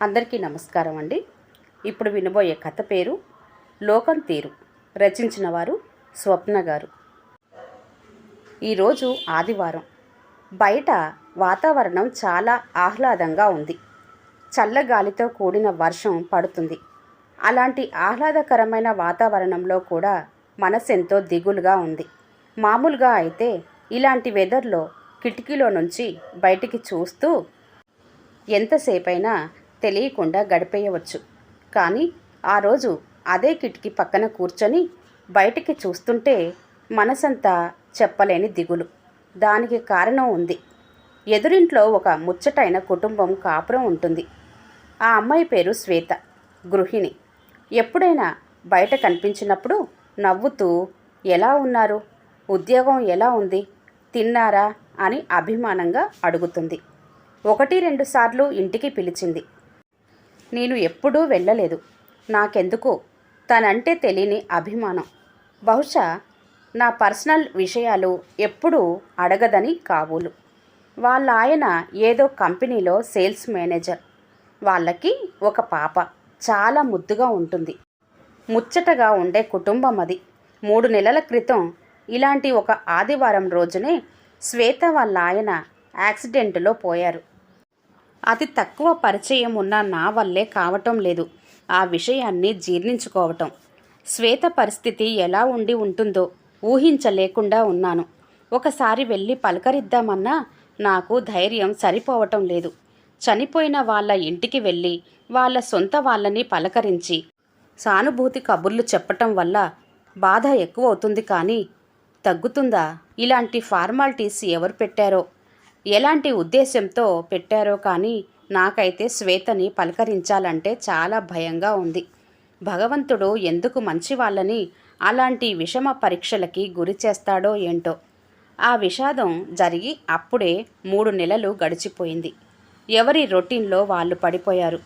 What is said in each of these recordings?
అందరికీ నమస్కారం అండి. ఇప్పుడు వినబోయే కథ పేరు లోకం తీరు. రచించిన వారు స్వప్న గారు. ఈరోజు ఆదివారం. బయట వాతావరణం చాలా ఆహ్లాదంగా ఉంది. చల్లగాలితో కూడిన వర్షం పడుతుంది. అలాంటి ఆహ్లాదకరమైన వాతావరణంలో కూడా మనసెంతో దిగులుగా ఉంది. మామూలుగా అయితే ఇలాంటి వెదర్లో కిటికీలో నుంచి బయటికి చూస్తూ ఎంతసేపైనా తెలియకుండా గడిపేయవచ్చు. కానీ ఆ రోజు అదే కిటికీ పక్కన కూర్చొని బయటికి చూస్తుంటే మనసంతా చెప్పలేని దిగులు. దానికి కారణం ఉంది. ఎదురింట్లో ఒక ముచ్చటైన కుటుంబం కాపురం ఉంటుంది. ఆ అమ్మాయి పేరు శ్వేత గృహిణి. ఎప్పుడైనా బయట కనిపించినప్పుడు నవ్వుతూ ఎలా ఉన్నారు? ఉద్యోగం ఎలా ఉంది? తిన్నారా? అని అభిమానంగా అడుగుతుంది. ఒకటి రెండు సార్లు ఇంటికి పిలిచింది. నేను ఎప్పుడూ వెళ్ళలేదు. నాకెందుకో తనంటే తెలియని అభిమానం. బహుశా నా పర్సనల్ విషయాలు ఎప్పుడూ అడగదని కాబోలు. వాళ్ళ ఆయన ఏదో కంపెనీలో సేల్స్ మేనేజర్. వాళ్ళకి ఒక పాప. చాలా ముద్దుగా ఉంటుంది. ముచ్చటగా ఉండే కుటుంబం అది. మూడు నెలల క్రితం ఇలాంటి ఒక ఆదివారం రోజునే శ్వేత వాళ్ళ ఆయన యాక్సిడెంటులో పోయారు. అతి తక్కువ పరిచయం ఉన్న నా వల్లే కావటం లేదు. ఆ విషయాన్ని జీర్ణించుకోవటం. శ్వేత పరిస్థితి ఎలా ఉండి ఉంటుందో ఊహించలేకుండా ఉన్నాను. ఒకసారి వెళ్ళి పలకరిద్దామన్నా నాకు ధైర్యం సరిపోవటం లేదు. చనిపోయిన వాళ్ళ ఇంటికి వెళ్ళి వాళ్ళ సొంత వాళ్ళని పలకరించి సానుభూతి కబుర్లు చెప్పటం వల్ల బాధ ఎక్కువ అవుతుంది కానీ తగ్గుతుందా? ఇలాంటి ఫార్మాలిటీస్ ఎవరు పెట్టారో? ఎలాంటి ఉద్దేశంతో పెట్టారో కానీ నాకైతే శ్వేతని పలకరించాలంటే చాలా భయంగా ఉంది. భగవంతుడు ఎందుకు మంచి వాళ్ళని అలాంటి విషమ పరీక్షలకి గురి చేస్తాడో ఏంటో. ఆ విషాదం జరిగి అప్పుడే మూడు నెలలు గడిచిపోయింది. ఎవరి రొటీన్లో వాళ్ళు పడిపోయారు?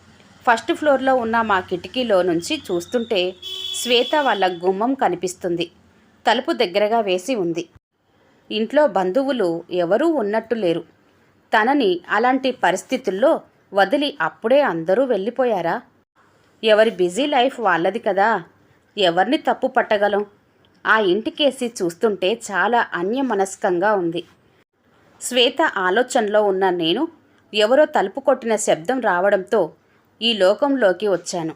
ఫస్ట్ ఫ్లోర్లో ఉన్న మా కిటికీలో నుంచి చూస్తుంటే శ్వేత వాళ్ళ గుమ్మం కనిపిస్తుంది. తలుపు దగ్గరగా వేసి ఉంది. ఇంట్లో బంధువులు ఎవరూ ఉన్నట్టు లేరు. తనని అలాంటి పరిస్థితుల్లో వదిలి అప్పుడే అందరూ వెళ్ళిపోయారా? ఎవరి బిజీ లైఫ్ వాళ్ళది కదా. ఎవరిని తప్పు పట్టగలం? ఆ ఇంటికేసి చూస్తుంటే చాలా అన్యమనస్కంగా ఉంది. శ్వేత ఆలోచనలో ఉన్న నేను ఎవరో తలుపు కొట్టిన శబ్దం రావడంతో ఈ లోకంలోకి వచ్చాను.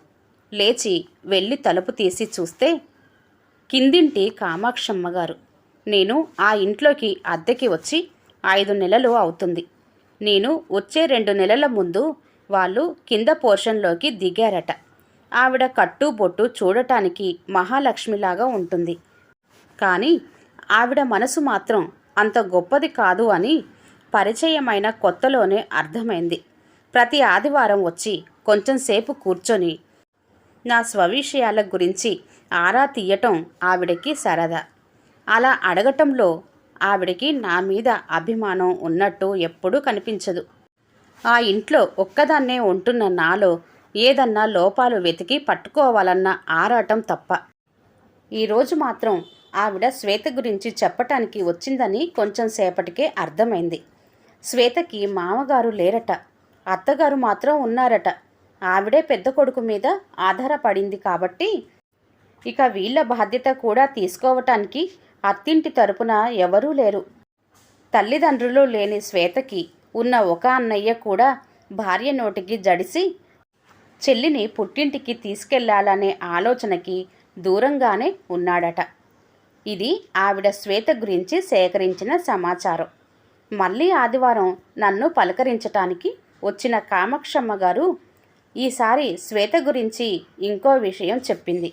లేచి వెళ్ళి తలుపు తీసి చూస్తే కిందింటి కామాక్షమ్మగారు నేను ఆ ఇంట్లోకి అద్దెకి వచ్చి ఐదు నెలలు అవుతుంది. నేను వచ్చే రెండు నెలల ముందు వాళ్ళు కింద పోర్షన్లోకి దిగారట. ఆవిడ కట్టు బొట్టు చూడటానికి మహాలక్ష్మిలాగా ఉంటుంది. కానీ ఆవిడ మనసు మాత్రం అంత గొప్పది కాదు అని పరిచయమైన కొత్తలోనే అర్థమైంది. ప్రతి ఆదివారం వచ్చి కొంచెం సేపు కూర్చొని నా స్వవిషయాల గురించి ఆరా తీయటం ఆవిడకి సరదా. అలా అడగటంలో ఆవిడకి నా మీద అభిమానం ఉన్నట్టు ఎప్పుడూ కనిపించదు. ఆ ఇంట్లో ఒక్కదాన్నే ఉంటున్న నాలో ఏదన్నా లోపాలు వెతికి పట్టుకోవాలన్న ఆరాటం తప్ప. ఈరోజు మాత్రం ఆవిడ శ్వేత గురించి చెప్పటానికి వచ్చిందని కొంచెం సేపటికే అర్థమైంది. శ్వేతకి మామగారు లేరట. అత్తగారు మాత్రం ఉన్నారట. ఆవిడే పెద్ద కొడుకు మీద ఆధారపడింది కాబట్టి ఇక వీళ్ళ బాధ్యత కూడా తీసుకోవటానికి అత్తింటి తరపున ఎవరూ లేరు. తల్లిదండ్రులు లేని శ్వేతకి ఉన్న ఒక అన్నయ్య కూడా భార్య నోటికి జడిసి చెల్లిని పుట్టింటికి తీసుకెళ్ళాలనే ఆలోచనకి దూరంగానే ఉన్నాడట. ఇది ఆవిడ శ్వేత గురించి సేకరించిన సమాచారం. మళ్ళీ ఆదివారం నన్ను పలకరించటానికి వచ్చిన కామాక్షమ్మ గారు ఈసారి శ్వేత గురించి ఇంకో విషయం చెప్పింది.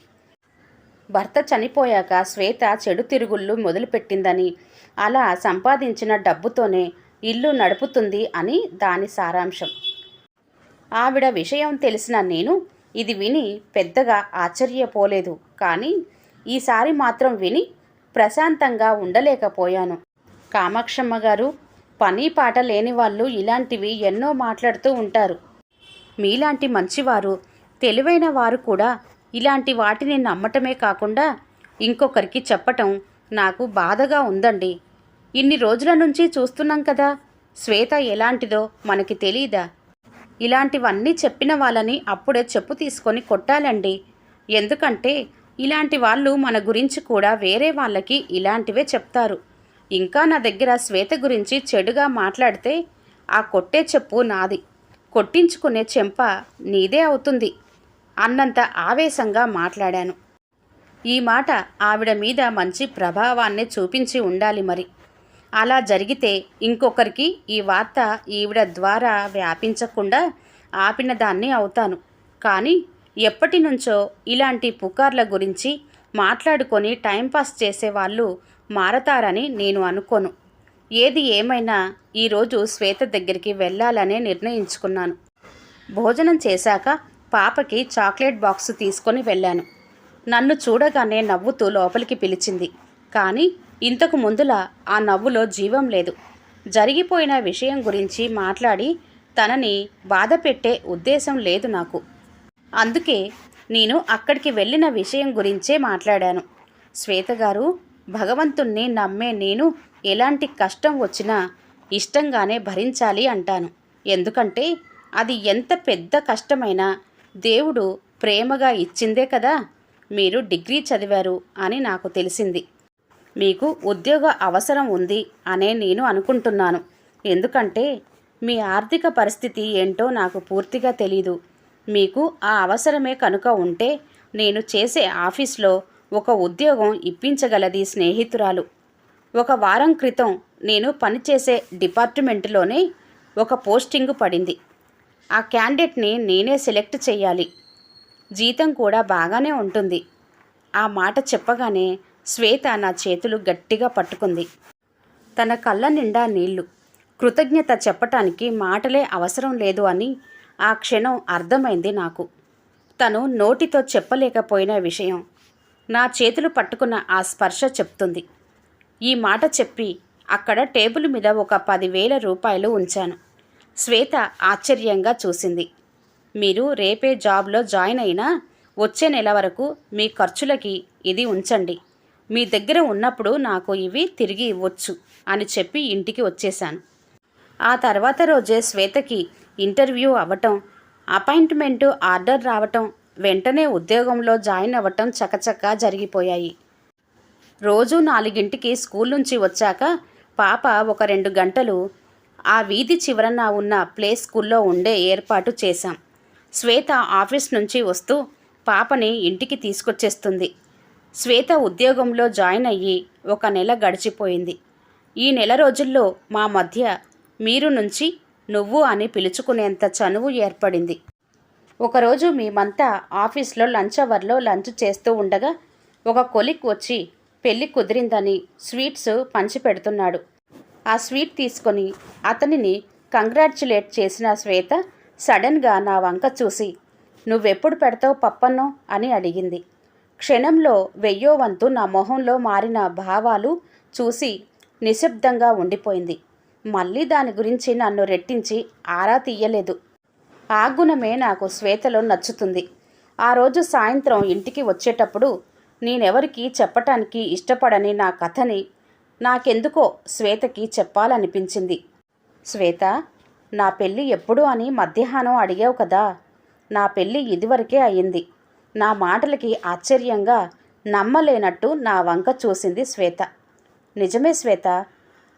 భర్త చనిపోయాక శ్వేత చెడు తిరుగుళ్ళు మొదలుపెట్టిందని అలా సంపాదించిన డబ్బుతోనే ఇల్లు నడుపుతుంది అని దాని సారాంశం. ఆవిడ విషయం తెలిసిన నేను ఇది విని పెద్దగా ఆశ్చర్యపోలేదు. కానీ ఈసారి మాత్రం విని ప్రశాంతంగా ఉండలేకపోయాను. కామాక్షమ్మ గారు పని పాట లేని వాళ్ళు ఇలాంటివి ఎన్నో మాట్లాడుతూ ఉంటారు. మీలాంటి మంచివారు తెలివైన వారు కూడా ఇలాంటి వాటిని నమ్మటమే కాకుండా ఇంకొకరికి చెప్పటం నాకు బాధగా ఉందండి. ఇన్ని రోజుల నుంచి చూస్తున్నాం కదా శ్వేత ఎలాంటిదో మనకి తెలీదా? ఇలాంటివన్నీ చెప్పిన వాళ్ళని అప్పుడే చెప్పు తీసుకొని కొట్టాలండి. ఎందుకంటే ఇలాంటి వాళ్ళు మన గురించి కూడా వేరే వాళ్ళకి ఇలాంటివే చెప్తారు. ఇంకా నా దగ్గర శ్వేత గురించి చెడుగా మాట్లాడితే ఆ కొట్టే చెప్పు నాది. కొట్టించుకునే చెంప నీదే అవుతుంది. అన్నంత ఆవేశంగా మాట్లాడాను. ఈ మాట ఆవిడ మీద మంచి ప్రభావాన్ని చూపించి ఉండాలి మరి. అలా జరిగితే ఇంకొకరికి ఈ వార్త ఈవిడ ద్వారా వ్యాపించకుండా ఆపిన దాన్ని అవుతాను. కానీ ఎప్పటి నుంచో ఇలాంటి పుకార్ల గురించి మాట్లాడుకొని టైంపాస్ చేసేవాళ్ళు మారతారని నేను అనుకోను. ఏది ఏమైనా ఈరోజు శ్వేత దగ్గరికి వెళ్ళాలనే నిర్ణయించుకున్నాను. భోజనం చేశాక పాపకి చాక్లెట్ బాక్స్ తీసుకొని వెళ్ళాను. నన్ను చూడగానే నవ్వుతూ లోపలికి పిలిచింది. కానీ ఇంతకు ముందులా ఆ నవ్వులో జీవం లేదు. జరిగిపోయిన విషయం గురించి మాట్లాడి తనని బాధ పెట్టే ఉద్దేశం లేదు నాకు. అందుకే నేను అక్కడికి వెళ్ళిన విషయం గురించే మాట్లాడాను. శ్వేత గారు భగవంతుణ్ణి నమ్మే నేను ఎలాంటి కష్టం వచ్చినా ఇష్టంగానే భరించాలి అంటాను. ఎందుకంటే అది ఎంత పెద్ద కష్టమైనా దేవుడు ప్రేమగా ఇచ్చిందే కదా? మీరు డిగ్రీ చదివారు అని నాకు తెలిసింది. మీకు ఉద్యోగ అవసరం ఉంది అనే నేను అనుకుంటున్నాను. ఎందుకంటే మీ ఆర్థిక పరిస్థితి ఏంటో నాకు పూర్తిగా తెలీదు. మీకు ఆ అవసరమే కనుక ఉంటే నేను చేసే ఆఫీస్లో ఒక ఉద్యోగం ఇప్పించగలది స్నేహితురాలు. ఒక వారం క్రితం నేను పనిచేసే డిపార్ట్మెంట్లోనే ఒక పోస్టింగు పడింది. ఆ క్యాండిడేట్ని నేనే సెలెక్ట్ చేయాలి జీతం కూడా బాగానే ఉంటుంది. ఆ మాట చెప్పగానే శ్వేత నా చేతులు గట్టిగా పట్టుకుంది. తన కళ్ళ నిండా నీళ్ళు. కృతజ్ఞత చెప్పటానికి మాటలే అవసరం లేదు అని ఆ క్షణం అర్థమైంది నాకు. తను నోటితో చెప్పలేకపోయిన విషయం నా చేతులు పట్టుకున్న ఆ స్పర్శ చెప్తుంది. ఈ మాట చెప్పి అక్కడ టేబుల్ మీద ఒక పదివేల రూపాయలు ఉంచాను. శ్వేత ఆశ్చర్యంగా చూసింది. మీరు రేపే జాబ్లో జాయిన్ అయినా వచ్చే నెల వరకు మీ ఖర్చులకి ఇది ఉంచండి. మీ దగ్గర ఉన్నప్పుడు నాకు ఇవి తిరిగి ఇవ్వచ్చు అని చెప్పి ఇంటికి వచ్చేశాను. ఆ తర్వాత రోజే శ్వేతకి ఇంటర్వ్యూ అవ్వటం అపాయింట్మెంటు ఆర్డర్ రావటం వెంటనే ఉద్యోగంలో జాయిన్ అవ్వటం చకచకా జరిగిపోయాయి. రోజు నాలుగింటికి స్కూల్ నుంచి వచ్చాక పాప ఒక రెండు గంటలు ఆ వీధి చివరన ఉన్న ప్లే స్కూల్లో ఉండే ఏర్పాటు చేశాం. శ్వేత ఆఫీస్ నుంచి వస్తూ పాపని ఇంటికి తీసుకొచ్చేస్తుంది. శ్వేత ఉద్యోగంలో జాయిన్ అయ్యి ఒక నెల గడిచిపోయింది. ఈ నెల రోజుల్లో మా మధ్య మీరు నుంచి నువ్వు అని పిలుచుకునేంత చనువు ఏర్పడింది. ఒకరోజు మేమంతా ఆఫీస్లో లంచ్ అవర్లో లంచ్ చేస్తూ ఉండగా ఒక కొలిక్ వచ్చి పెళ్ళి కుదిరిందని స్వీట్స్ పంచి పెడుతున్నాడు ఆ స్వీట్ తీసుకొని అతనిని కంగ్రాచ్యులేట్ చేసిన శ్వేత సడన్గా నా వంక చూసి నువ్వెప్పుడు పెడతావు పప్పన్నో? అని అడిగింది. క్షణంలో వెయ్యో వంతు నా మొహంలో మారిన భావాలు చూసి నిశ్శబ్దంగా ఉండిపోయింది. మళ్ళీ దాని గురించి నన్ను రెట్టించి ఆరా తీయలేదు. ఆ గుణమే నాకు శ్వేతలో నచ్చుతుంది. ఆ రోజు సాయంత్రం ఇంటికి వచ్చేటప్పుడు నేనెవరికీ చెప్పటానికి ఇష్టపడని నా కథని నాకెందుకో శ్వేతకి చెప్పాలనిపించింది. శ్వేత నా పెళ్ళి ఎప్పుడు అని మధ్యాహ్నం అడిగావు కదా. నా పెళ్ళి ఇదివరకే అయ్యింది. నా మాటలకి ఆశ్చర్యంగా నమ్మలేనట్టు నా వంక చూసింది శ్వేత. నిజమే శ్వేత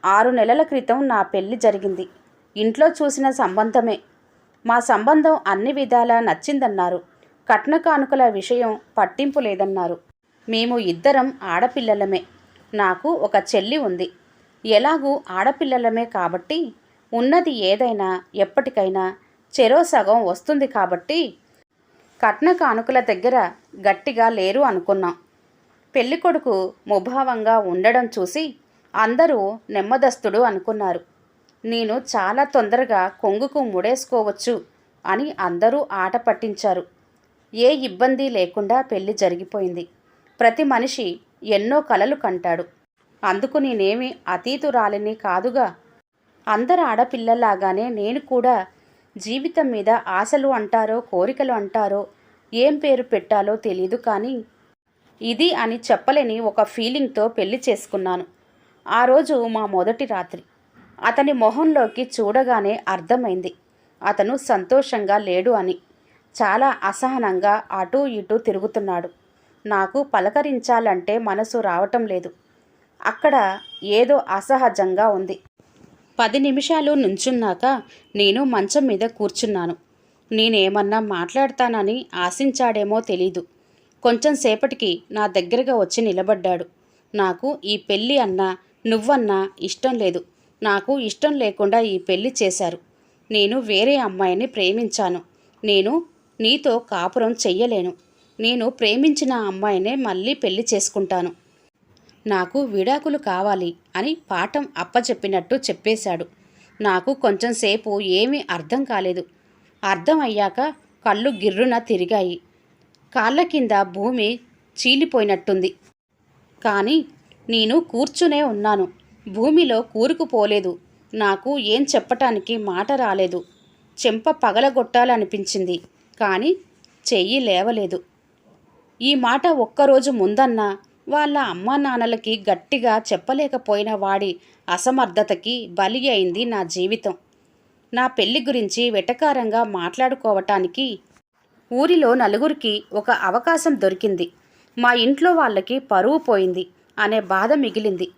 ఆరు నెలల క్రితం నా పెళ్ళి జరిగింది. ఇంట్లో చూసిన సంబంధమే. మా సంబంధం అన్ని విధాలా నచ్చిందన్నారు. కట్న కానుకల విషయం పట్టింపు లేదన్నారు. మేము ఇద్దరం ఆడపిల్లలమే. నాకు ఒక చెల్లి ఉంది. ఎలాగూ ఆడపిల్లలమే కాబట్టి ఉన్నది ఏదైనా ఎప్పటికైనా చెరో సగం వస్తుంది కాబట్టి కట్న కానుకల దగ్గర గట్టిగా లేరు అనుకున్నాం. పెళ్ళికొడుకు ముభావంగా ఉండడం చూసి అందరూ నెమ్మదస్తుడు అనుకున్నారు. నేను చాలా తొందరగా కొంగుకు ముడేసుకోవచ్చు అని అందరూ ఆట పట్టించారు. ఏ ఇబ్బంది లేకుండా పెళ్ళి జరిగిపోయింది. ప్రతి మనిషి ఎన్నో కలలు కంటాడు. అందుకు నేనేమి అతీతురాలిని కాదుగా? అందరు ఆడపిల్లలాగానే నేను కూడా జీవితం మీద ఆశలు అంటారో కోరికలు అంటారో ఏం పేరు పెట్టాలో తెలీదు కానీ ఇది అని చెప్పలేని ఒక ఫీలింగ్తో పెళ్ళి చేసుకున్నాను. ఆ రోజు మా మొదటి రాత్రి. అతని మొహంలోకి చూడగానే అర్థమైంది. అతను సంతోషంగా లేడు అని. చాలా అసహనంగా అటూ ఇటూ తిరుగుతున్నాడు. నాకు పలకరించాలంటే మనసు రావటం లేదు. అక్కడ ఏదో అసహజంగా ఉంది. పది నిమిషాలు నుంచున్నాక నేను మంచం మీద కూర్చున్నాను. నేనేమన్నా మాట్లాడతానని ఆశించాడేమో తెలీదు. కొంచెం సేపటికి నా దగ్గరగా వచ్చి నిలబడ్డాడు. నాకు ఈ పెళ్ళి అన్నా నువ్వన్నా ఇష్టం లేదు. నాకు ఇష్టం లేకుండా ఈ పెళ్ళి చేశారు. నేను వేరే అమ్మాయిని ప్రేమించాను. నేను నీతో కాపురం చెయ్యలేను. నేను ప్రేమించిన అమ్మాయినే మళ్ళీ పెళ్ళి చేసుకుంటాను. నాకు విడాకులు కావాలి అని పాఠం అప్పచెప్పినట్టు చెప్పేశాడు. నాకు కొంచెం సేపు ఏమీ అర్థం కాలేదు. అర్థం అయ్యాక కళ్ళు గిర్రున తిరిగాయి. కాళ్ళ కింద భూమి చీలిపోయినట్టుంది. కానీ నేను కూర్చునే ఉన్నాను. భూమిలో కూరుకుపోలేదు. నాకు ఏం చెప్పటానికి మాట రాలేదు. చెంప పగలగొట్టాలనిపించింది. కానీ చెయ్యి లేవలేదు. ఈ మాట ఒక్కరోజు ముందన్నా వాళ్ళ అమ్మా నాన్నలకి గట్టిగా చెప్పలేకపోయిన వాడి అసమర్థతకి బలి అయింది నా జీవితం. నా పెళ్ళి గురించి వెటకారంగా మాట్లాడుకోవటానికి ఊరిలో నలుగురికి ఒక అవకాశం దొరికింది. మా ఇంట్లో వాళ్ళకి పరువు పోయింది అనే బాధ మిగిలింది.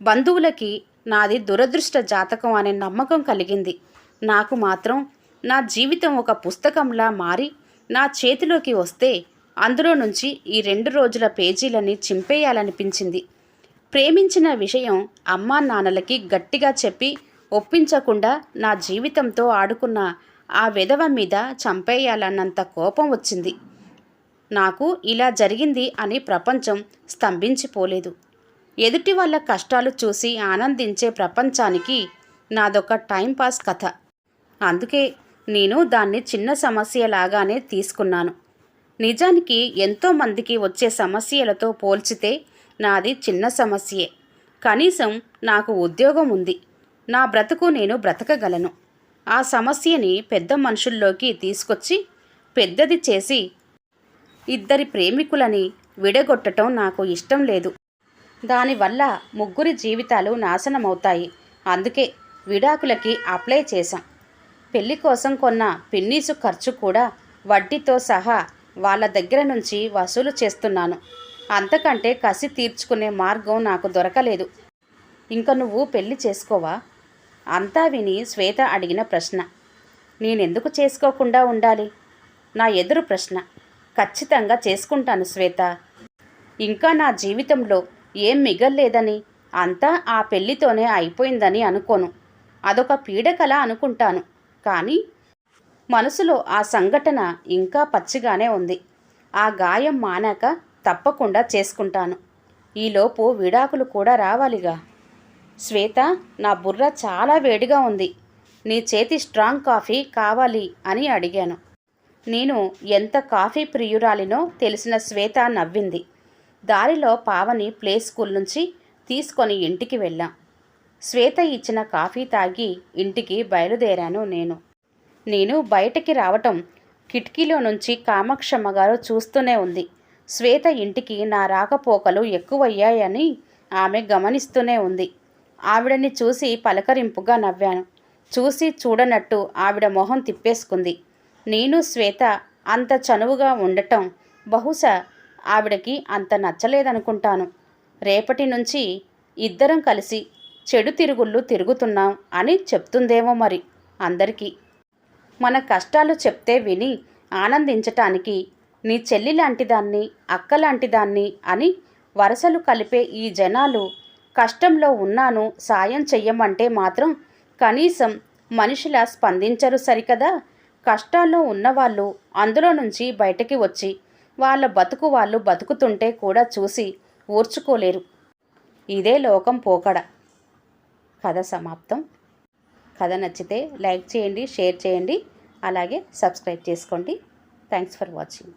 బంధువులకి నాది దురదృష్ట జాతకం అనే నమ్మకం కలిగింది. నాకు మాత్రం నా జీవితం ఒక పుస్తకంలా మారి నా చేతిలోకి వస్తే అందులో నుంచి ఈ రెండు రోజుల పేజీలని చింపేయాలనిపించింది. ప్రేమించిన విషయం అమ్మా నాన్నలకి గట్టిగా చెప్పి ఒప్పించకుండా నా జీవితంతో ఆడుకున్న ఆ విధవ మీద చంపేయాలన్నంత కోపం వచ్చింది. నాకు ఇలా జరిగింది అని ప్రపంచం స్తంభించిపోలేదు. ఎదుటి వాళ్ళ కష్టాలు చూసి ఆనందించే ప్రపంచానికి నాదొక టైంపాస్ కథ. అందుకే నేను దాన్ని చిన్న సమస్యలాగానే తీసుకున్నాను. నిజానికి ఎంతోమందికి వచ్చే సమస్యలతో పోల్చితే నాది చిన్న సమస్యే. కనీసం నాకు ఉద్యోగం ఉంది. నా బ్రతుకు నేను బ్రతకగలను. ఆ సమస్యని పెద్ద మనుషుల్లోకి తీసుకొచ్చి పెద్దది చేసి ఇద్దరి ప్రేమికులని విడగొట్టడం నాకు ఇష్టం లేదు. దానివల్ల ముగ్గురి జీవితాలు నాశనమవుతాయి. అందుకే విడాకులకి అప్లై చేశాం. పెళ్ళి కోసం కొన్న పిన్నీసు ఖర్చు కూడా వడ్డీతో సహా వాళ్ళ దగ్గర నుంచి వసూలు చేస్తున్నాను. అంతకంటే కసి తీర్చుకునే మార్గం నాకు దొరకలేదు. ఇంక నువ్వు పెళ్ళి చేసుకోవా? అంతా విని శ్వేత అడిగిన ప్రశ్న. నేనెందుకు చేసుకోకుండా ఉండాలి? నా ఎదురు ప్రశ్న. ఖచ్చితంగా చేసుకుంటాను శ్వేత. ఇంకా నా జీవితంలో ఏం మిగల్లేదని అంతా ఆ పెళ్ళితోనే అయిపోయిందని అనుకోను. అదొక పీడకల అనుకుంటాను. కానీ మనసులో ఆ సంఘటన ఇంకా పచ్చిగానే ఉంది. ఆ గాయం మానాక తప్పకుండా చేసుకుంటాను. ఈలోపు విడాకులు కూడా రావాలిగా. శ్వేత నా బుర్ర చాలా వేడిగా ఉంది. నీ చేతి స్ట్రాంగ్ కాఫీ కావాలి అని అడిగాను. నేను ఎంత కాఫీ ప్రియురాలినో తెలిసిన శ్వేత నవ్వింది. దారిలో పావని ప్లే స్కూల్ నుంచి తీసుకొని ఇంటికి వెళ్ళాం. శ్వేత ఇచ్చిన కాఫీ తాగి ఇంటికి బయలుదేరాను నేను. నేను బయటకి రావటం కిటికీలో నుంచి కామాక్షమ్మ గారు చూస్తూనే ఉంది. శ్వేత ఇంటికి నా రాకపోకలు ఎక్కువయ్యాయని ఆమె గమనిస్తూనే ఉంది. ఆవిడని చూసి పలకరింపుగా నవ్వాను. చూసి చూడనట్టు ఆవిడ మొహం తిప్పేసుకుంది. నేను శ్వేత అంత చనువుగా ఉండటం బహుశా ఆవిడకి అంత నచ్చలేదనుకుంటాను. రేపటి నుంచి ఇద్దరం కలిసి చెడు తిరుగుళ్ళు తిరుగుతున్నాం అని చెప్తుందేమో మరి అందరికీ. మన కష్టాలు చెప్తే విని ఆనందించటానికి నీ చెల్లి లాంటిదాన్ని అక్క లాంటిదాన్ని అని వరసలు కలిపే ఈ జనాలు కష్టంలో ఉన్నాను సాయం చెయ్యమంటే మాత్రం కనీసం మనిషిలా స్పందించరు సరికదా? కష్టాల్లో ఉన్నవాళ్ళు అందులో నుంచి బయటకి వచ్చి వాళ్ళ బతుకు వాళ్ళు బతుకుతుంటే కూడా చూసి ఊర్చుకోలేరు. ఇదే లోకం పోకడ. కథ సమాప్తం. కథ నచ్చితే లైక్ చేయండి షేర్ చేయండి అలాగే సబ్స్క్రైబ్ చేసుకోండి. Thanks for watching